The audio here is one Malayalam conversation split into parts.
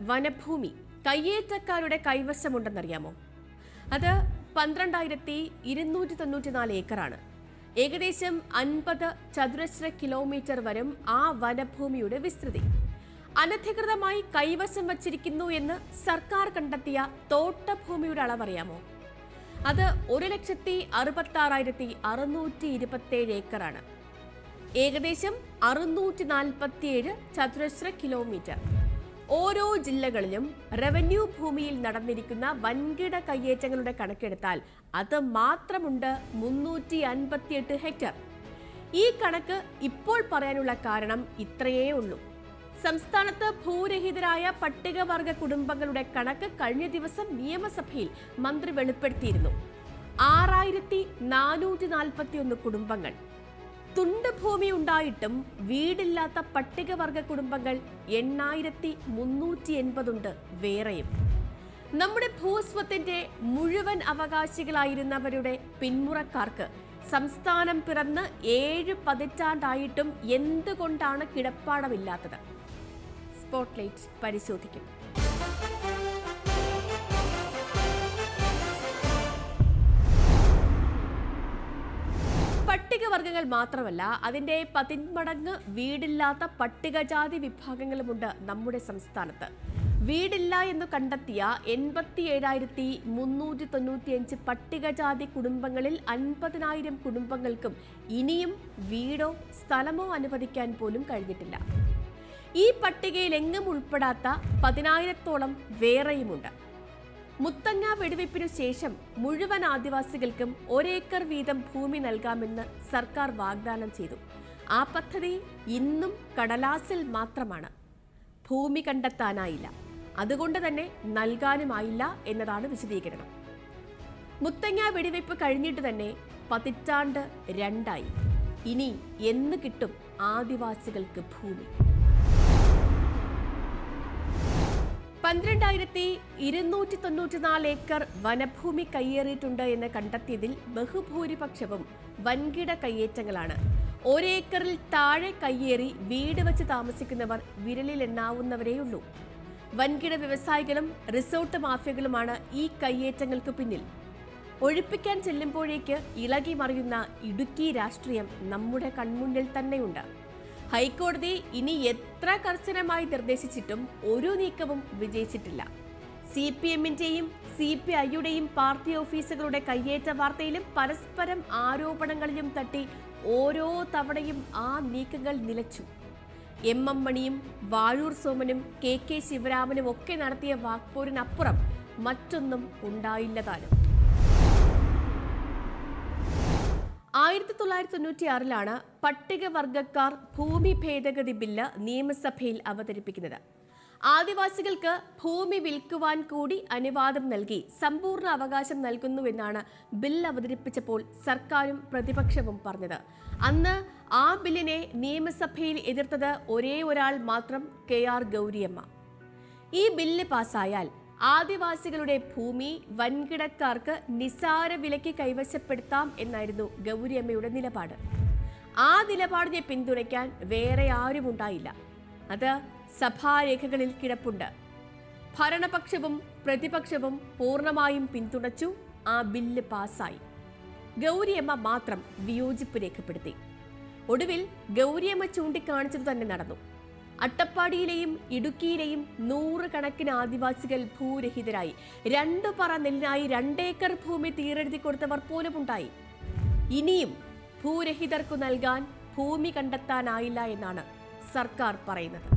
വനഭൂമി കയ്യേറ്റക്കാരുടെ കൈവശമുണ്ടെന്നറിയാമോ? അത് പന്ത്രണ്ടായിരത്തി ഇരുന്നൂറ്റി തൊണ്ണൂറ്റിനാല് ഏക്കറാണ്. ഏകദേശം അൻപത് ചതുരശ്ര കിലോമീറ്റർ വരും ആ വനഭൂമിയുടെ വിസ്തൃതി. അനധികൃതമായി കൈവശം വച്ചിരിക്കുന്നു എന്ന് സർക്കാർ കണ്ടെത്തിയ തോട്ടഭൂമിയുടെ അളവറിയാമോ? അത് ഒരു ലക്ഷത്തി അറുപത്തി ആറായിരത്തി അറുന്നൂറ്റി ഇരുപത്തേഴ് ഏക്കറാണ്. ഏകദേശം അറുന്നൂറ്റി നാൽപ്പത്തിയേഴ് ചതുരശ്ര കിലോമീറ്റർ. ഓരോ ജില്ലകളിലും റവന്യൂ ഭൂമിയിൽ നടന്നിരിക്കുന്ന വൻകിട കയ്യേറ്റങ്ങളുടെ കണക്കെടുത്താൽ അത് മാത്രമുണ്ട് മുന്നൂറ്റി അൻപത്തിയെട്ട് ഹെക്ടർ. ഈ കണക്ക് ഇപ്പോൾ പറയാനുള്ള കാരണം ഇത്രയേ ഉള്ളൂ. സംസ്ഥാനത്ത് ഭൂരഹിതരായ പട്ടികവർഗ കുടുംബങ്ങളുടെ കണക്ക് കഴിഞ്ഞ ദിവസം നിയമസഭയിൽ മന്ത്രി വെളിപ്പെടുത്തിയിരുന്നു. ആറായിരത്തി നാനൂറ്റി നാൽപ്പത്തി ഒന്ന് കുടുംബങ്ങൾ തുണ്ട് ഭൂമി ഉണ്ടായിട്ടും വീടില്ലാത്ത പട്ടികവർഗ കുടുംബങ്ങൾ എണ്ണായിരത്തി മുന്നൂറ്റി എൺപതുണ്ട് വേറെയും. നമ്മുടെ ഭൂസ്വത്തിന്റെ മുഴുവൻ അവകാശികളായിരുന്നവരുടെ പിന്മുറക്കാർക്ക് സംസ്ഥാനം പിറന്ന് ഏഴ് പതിറ്റാണ്ടായിട്ടും എന്തുകൊണ്ടാണ് കിടപ്പാടമില്ലാത്തത്? സ്പോട്ട്ലൈറ്റ് പരിശോധിക്കും പട്ടികവർഗങ്ങൾ മാത്രമല്ല അതിന്റെ പതിന്മടങ്ങ് വീടില്ലാത്ത പട്ടികജാതി വിഭാഗങ്ങളുമുണ്ട് നമ്മുടെ സംസ്ഥാനത്ത്. വീടില്ല എന്ന് കണ്ടെത്തിയ എൺപത്തി ഏഴായിരത്തി മുന്നൂറ്റി തൊണ്ണൂറ്റിയഞ്ച് പട്ടികജാതി കുടുംബങ്ങളിൽ അൻപതിനായിരം കുടുംബങ്ങൾക്കും ഇനിയും വീടോ സ്ഥലമോ അനുവദിക്കാൻ പോലും കഴിഞ്ഞിട്ടില്ല. ഈ പട്ടികയിൽ എങ്ങും ഉൾപ്പെടാത്ത പതിനായിരത്തോളം വേറെയുമുണ്ട്. മുത്തങ്ങ വെടിവെപ്പിനു ശേഷം മുഴുവൻ ആദിവാസികൾക്കും ഒരേക്കർ വീതം ഭൂമി നൽകാമെന്ന് സർക്കാർ വാഗ്ദാനം ചെയ്തു. ആ പദ്ധതി ഇന്നും കടലാസിൽ മാത്രമാണ്. ഭൂമി കണ്ടെത്താനായില്ല. അതുകൊണ്ട് തന്നെ നൽകാനുമായില്ല എന്നതാണ് വിശദീകരണം. മുത്തങ്ങ വെടിവെപ്പ് കഴിഞ്ഞിട്ട് തന്നെ പതിറ്റാണ്ട് രണ്ടായി. ഇനി എന്ന് കിട്ടും ആദിവാസികൾക്ക് ഭൂമി? പന്ത്രണ്ടായിരത്തി ഇരുന്നൂറ്റി തൊണ്ണൂറ്റിനാല് ഏക്കർ വനഭൂമി കയ്യേറിയിട്ടുണ്ട് എന്ന് കണ്ടെത്തിയതിൽ ബഹുഭൂരിപക്ഷവും വൻകിട കയ്യേറ്റങ്ങളാണ്. ഒരേക്കറിൽ താഴെ കയ്യേറി വീട് വെച്ച് താമസിക്കുന്നവർ വിരലിൽ എണ്ണാവുന്നവരേയുള്ളൂ വൻകിട വ്യവസായികളും റിസോർട്ട് മാഫിയകളുമാണ് ഈ കയ്യേറ്റങ്ങൾക്ക് പിന്നിൽ. ഒഴിപ്പിക്കാൻ ചെല്ലുമ്പോഴേക്ക് ഇളകി മറിയുന്ന ഇടുക്കി രാഷ്ട്രീയം നമ്മുടെ കൺമുന്നിൽ തന്നെയുണ്ട്. ഹൈക്കോടതി ഇനി എത്ര കർശനമായി നിർദ്ദേശിച്ചിട്ടും ഒരു നീക്കവും വിജയിച്ചിട്ടില്ല. സി പി എമ്മിന്റെയും സി പി ഐയുടെയും പാർട്ടി ഓഫീസുകളുടെ കയ്യേറ്റ വാർത്തയിലും പരസ്പരം ആരോപണങ്ങളിലും തട്ടി ഓരോ തവണയും ആ നീക്കങ്ങൾ നിലച്ചു. എം എം മണിയും വാഴൂർ സോമനും കെ കെ ശിവരാമനും ഒക്കെ നടത്തിയ വാക്പോരിനപ്പുറം മറ്റൊന്നും ഉണ്ടായില്ലതാനും ആയിരത്തി തൊള്ളായിരത്തി തൊണ്ണൂറ്റി ആറിലാണ് പട്ടികവർഗക്കാർ ഭൂമി ഭേദഗതി ബില്ല് നിയമസഭയിൽ അവതരിപ്പിക്കുന്നത്. ആദിവാസികൾക്ക് ഭൂമി വിൽക്കുവാൻ കൂടി അനുവാദം നൽകി സമ്പൂർണ അവകാശം നൽകുന്നുവെന്നാണ് ബിൽ അവതരിപ്പിച്ചപ്പോൾ സർക്കാരും പ്രതിപക്ഷവും പറഞ്ഞത്. അന്ന് ആ ബില്ലിനെ നിയമസഭയിൽ എതിർത്തത് ഒരേ ഒരാൾ മാത്രം കെ ആർ ഗൗരിയമ്മ. ഈ ബില്ല് പാസ്സായാൽ ആദിവാസികളുടെ ഭൂമി വൻകിടക്കാർക്ക് നിസാര വിലയ്ക്ക് കൈവശപ്പെടുത്താം എന്നായിരുന്നു ഗൗരിയമ്മയുടെ നിലപാട്. ആ നിലപാടിനെ പിന്തുണയ്ക്കാൻ വേറെ ആരും ഉണ്ടായില്ല. അത് സഭാരേഖകളിൽ കിടപ്പുണ്ട്. ഭരണപക്ഷവും പ്രതിപക്ഷവും പൂർണമായും പിന്തുണച്ചു ആ ബില്ല് പാസ്സായി. ഗൗരിയമ്മ മാത്രം വിയോജിപ്പ് രേഖപ്പെടുത്തി. ഒടുവിൽ ഗൗരിയമ്മ ചൂണ്ടിക്കാണിച്ചത് തന്നെ നടന്നു. അട്ടപ്പാടിയിലെയും ഇടുക്കിയിലെയും നൂറുകണക്കിന് ആദിവാസികൾ ഭൂരഹിതരായി. രണ്ടു പറ നെല്ലിനായി രണ്ടേക്കർ ഭൂമി തീരെഴുതി കൊടുത്തവർ പോലുമുണ്ടായി. ഇനിയും ഭൂരഹിതർക്കു നൽകാൻ ഭൂമി കണ്ടെത്താനായില്ല എന്നാണ് സർക്കാർ പറയുന്നത്.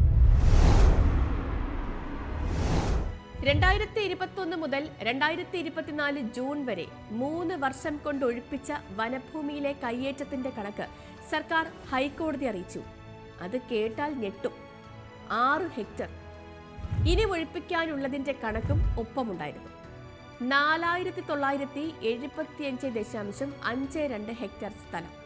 രണ്ടായിരത്തി ഇരുപത്തൊന്ന് മുതൽ രണ്ടായിരത്തി ഇരുപത്തിനാല് ജൂൺ വരെ മൂന്ന് വർഷം കൊണ്ട് ഒഴിപ്പിച്ച വനഭൂമിയിലെ കയ്യേറ്റത്തിന്റെ കണക്ക് സർക്കാർ ഹൈക്കോടതി അറിയിച്ചു. അത് കേട്ടാൽ ഞെട്ടും. ആറ് ഹെക്ടർ. ഇനി ഒഴിപ്പിക്കാനുള്ളതിന്റെ കണക്കും ഒപ്പമുണ്ടായിരുന്നു. നാലായിരത്തി തൊള്ളായിരത്തി എഴുപത്തിയഞ്ച് ദശാംശം അഞ്ച് രണ്ട് ഹെക്ടർ സ്ഥലം.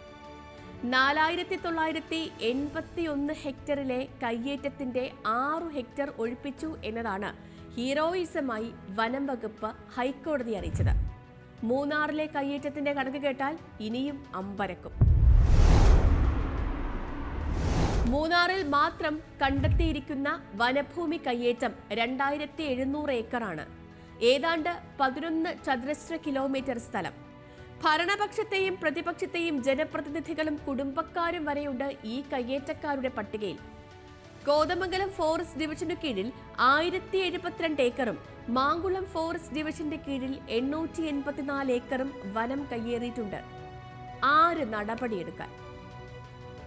നാലായിരത്തി തൊള്ളായിരത്തി എൺപത്തി ഒന്ന് ഹെക്ടറിലെ കയ്യേറ്റത്തിന്റെ ആറു ഹെക്ടർ ഒഴിപ്പിച്ചു എന്നതാണ് ഹീറോയിസമായി വനം വകുപ്പ് ഹൈക്കോടതി അറിയിച്ചത്. മൂന്നാറിലെ കയ്യേറ്റത്തിന്റെ കണക്ക് കേട്ടാൽ ഇനിയും അമ്പരക്കും. മൂന്നാറിൽ മാത്രം കണ്ടെത്തിയിരിക്കുന്ന വനഭൂമി കയ്യേറ്റം രണ്ടായിരത്തി എഴുന്നൂറ് ഏക്കറാണ്. ഏതാണ്ട് പതിനൊന്ന് ചതുരശ്ര കിലോമീറ്റർ സ്ഥലം. ഭരണപക്ഷത്തെയും പ്രതിപക്ഷത്തെയും ജനപ്രതിനിധികളും കുടുംബക്കാരും വരെയുണ്ട് ഈ കയ്യേറ്റക്കാരുടെ പട്ടികയിൽ. കോതമംഗലം ഫോറസ്റ്റ് ഡിവിഷനു കീഴിൽ ആയിരത്തി എഴുപത്തിരണ്ട് ഏക്കറും മാങ്കുളം ഫോറസ്റ്റ് ഡിവിഷന്റെ കീഴിൽ എണ്ണൂറ്റി എൺപത്തിനാല് ഏക്കറും വനം കയ്യേറിയിട്ടുണ്ട്. ആര് നടപടിയെടുക്കാൻ?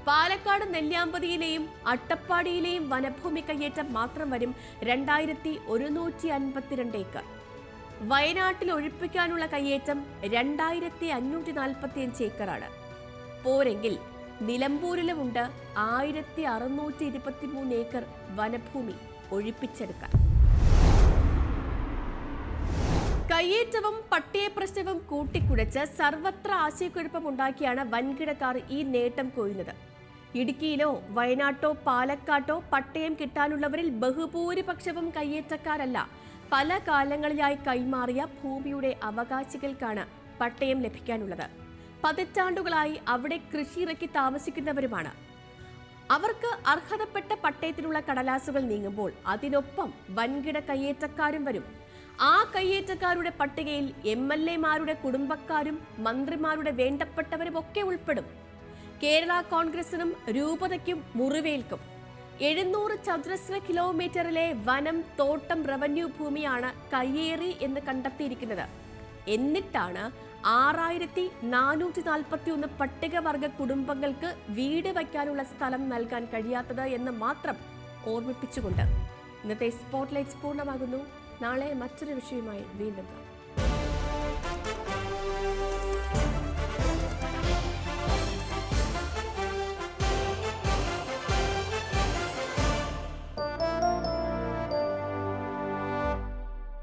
പാലക്കാട് നെല്ലിയാമ്പതിയിലെയും അട്ടപ്പാടിയിലെയും വനഭൂമി കയ്യേറ്റം മാത്രം വരും രണ്ടായിരത്തി ഒരുന്നൂറ്റി അൻപത്തിരണ്ട് ഏക്കർ. വയനാട്ടിൽ ഒഴിപ്പിക്കാനുള്ള കയ്യേറ്റം രണ്ടായിരത്തി അഞ്ഞൂറ്റി നാൽപ്പത്തി അഞ്ച് ഏക്കറാണ്. പോരെങ്കിൽ നിലമ്പൂരിലുമുണ്ട് ആയിരത്തി അറുന്നൂറ്റി ഇരുപത്തി മൂന്ന് ഏക്കർ വനഭൂമി ഒഴിപ്പിച്ചെടുക്കാൻ. കയ്യേറ്റവും പട്ടയപ്രശ്നവും കൂട്ടിക്കുഴച്ച് സർവത്ര ആശയക്കുഴപ്പമുണ്ടാക്കിയാണ് വൻകിടക്കാർ ഈ നേട്ടം കൊയ്യുന്നത്. ഇടുക്കിയിലോ വയനാട്ടോ പാലക്കാട്ടോ പട്ടയം കിട്ടാനുള്ളവരിൽ ബഹുഭൂരിപക്ഷവും കയ്യേറ്റക്കാരല്ല. പല കാലങ്ങളിലായി കൈമാറിയ ഭൂമിയുടെ അവകാശികൾക്കാണ് പട്ടയം ലഭിക്കാനുള്ളത്. പതിറ്റാണ്ടുകളായി അവിടെ കൃഷി കൃഷിയിറക്കി താമസിക്കുന്നവരുമാണ്. അവർക്ക് അർഹതപ്പെട്ട പട്ടയത്തിനുള്ള കടലാസുകൾ നീങ്ങുമ്പോൾ അതിനൊപ്പം വൻകിട കയ്യേറ്റക്കാരും വരും. ആ കയ്യേറ്റക്കാരുടെ പട്ടികയിൽ എം എൽ എമാരുടെ കുടുംബക്കാരും മന്ത്രിമാരുടെ വേണ്ടപ്പെട്ടവരും ഒക്കെ ഉൾപ്പെടും. കേരള കോൺഗ്രസിനും രൂപതയ്ക്കും മുറിവേൽക്കും. എഴുന്നൂറ് ചതുരശ്ര കിലോമീറ്ററിലെ വനം തോട്ടം റവന്യൂ ഭൂമിയാണ് കയ്യേറി എന്ന് കണ്ടെത്തിയിരിക്കുന്നത്. എന്നിട്ടാണ് ആറായിരത്തി നാനൂറ്റി നാൽപ്പത്തി ഒന്ന് പട്ടികവർഗ കുടുംബങ്ങൾക്ക് വീട് വയ്ക്കാനുള്ള സ്ഥലം നൽകാൻ കഴിയാത്തത് എന്ന് മാത്രം ഓർമ്മിപ്പിച്ചുകൊണ്ട്. ഇന്നത്തെ സ്പോട്ട്ലൈറ്റ്സ് പൂർണമാകുന്നു. നാളെ മറ്റൊരു വിഷയമായി വീണ്ടും